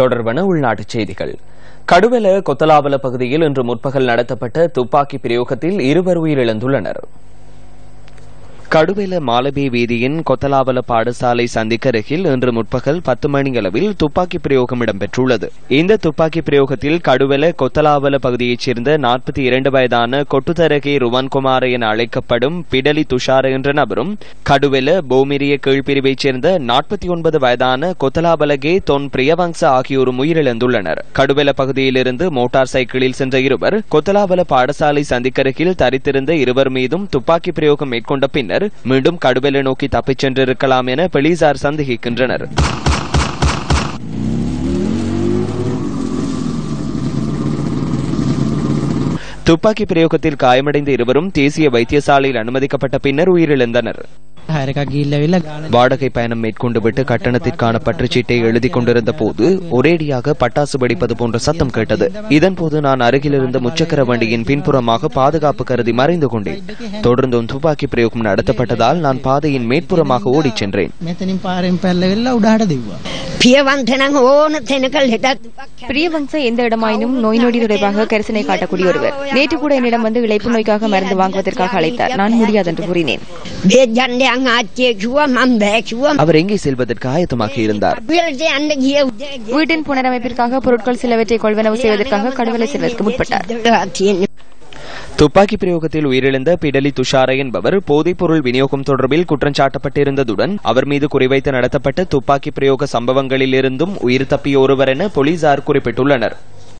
தொடர்பான உள்நாட்டுச் செய்திகள். கடுவெல கொத்தலாவல பகுதியில் இன்று முற்பகல் நடத்தப்பட்ட துப்பாக்கி பிரயோகத்தில் இருவர் உயிரிழந்துள்ளனர். கடுவெல மாலபே வீதியின் கொத்தலாவல பாடசாலை சந்திக்கருகில் இன்று முற்பகல் பத்து மணியளவில் துப்பாக்கி பிரயோகம் இடம்பெற்றுள்ளது. இந்த துப்பாக்கி பிரயோகத்தில் கடுவெல கொத்தலாவல பகுதியைச் சேர்ந்த நாற்பத்தி இரண்டு வயதான கொட்டுத்தரகே ருவன்குமார் என அழைக்கப்படும் பிடலி துஷார என்ற நபரும் கடுவெல போமிரிய கீழ்பிரிவைச் சேர்ந்த நாற்பத்தி ஒன்பது வயதான கொத்தலாவலகே தொன் பிரியவங்ச ஆகியோரும் உயிரிழந்துள்ளனர். கடுவெல பகுதியிலிருந்து மோட்டார் சைக்கிளில் சென்ற இருவர் கொத்தலாவல பாடசாலை சந்திக்கருகில் தரித்திருந்த இருவர் மீதும் துப்பாக்கி பிரயோகம் மேற்கொண்ட பின்னர் மீண்டும் கடுவெல நோக்கி தப்பிச் சென்றிருக்கலாம் என போலீசார் சந்தேகிக்கின்றனர். துப்பாக்கி பிரயோகத்தில் காயமடைந்த இருவரும் தேசிய வைத்தியசாலையில் அனுமதிக்கப்பட்ட பின்னர் உயிரிழந்தனர். வாடகை பயணம் மேற்கொண்டு விட்டு கட்டணத்திற்கான பற்றுச்சீட்டை எழுதி கொண்டிருந்த போது ஒரேடியாக பட்டாசு வெடிப்பது போன்ற சத்தம் கேட்டது. இதன்போது நான் அருகிலிருந்த முச்சக்கர வண்டியின் பின்புறமாக பாதுகாப்பு கருதி மறைந்து கொண்டேன். தொடர்ந்தும் துப்பாக்கி பிரயோகம் நடத்தப்பட்டதால் நான் பாதையின் மேற்புறமாக ஓடிச் சென்றேன். பிரியவங்ச எந்த இடமாயினும் நோய் நொடி தொடர்பாக கரிசனை காட்டக்கூடிய ஒருவர் நேற்று கூட என்னிடம் வந்து இழைப்பு நோய்க்காக மருந்து வாங்குவதற்காக அழைத்தார் நான் முடியாது என்று கூறினேன் அவர் எங்கே செல்வதற்கு ஆயத்தமாக இருந்தார் வீட்டின் புனரமைப்பிற்காக பொருட்கள் சிலவற்றை கொள்வனவு செய்வதற்காக கடவுளை செல்வதற்கு முற்பட்டார் துப்பாக்கி பிரயோகத்தில் உயிரிழந்த பிடலி துஷாரை என்பவர் போதைப்பொருள் விநியோகம் தொடர்பில் குற்றஞ்சாட்டப்பட்டிருந்ததுடன் அவர் மீது குறிவைத்து நடத்தப்பட்ட துப்பாக்கி பிரயோக சம்பவங்களில் இருந்தும் உயிர் தப்பிய ஒருவர் என போலீசார் குறிப்பிட்டுள்ளனர்.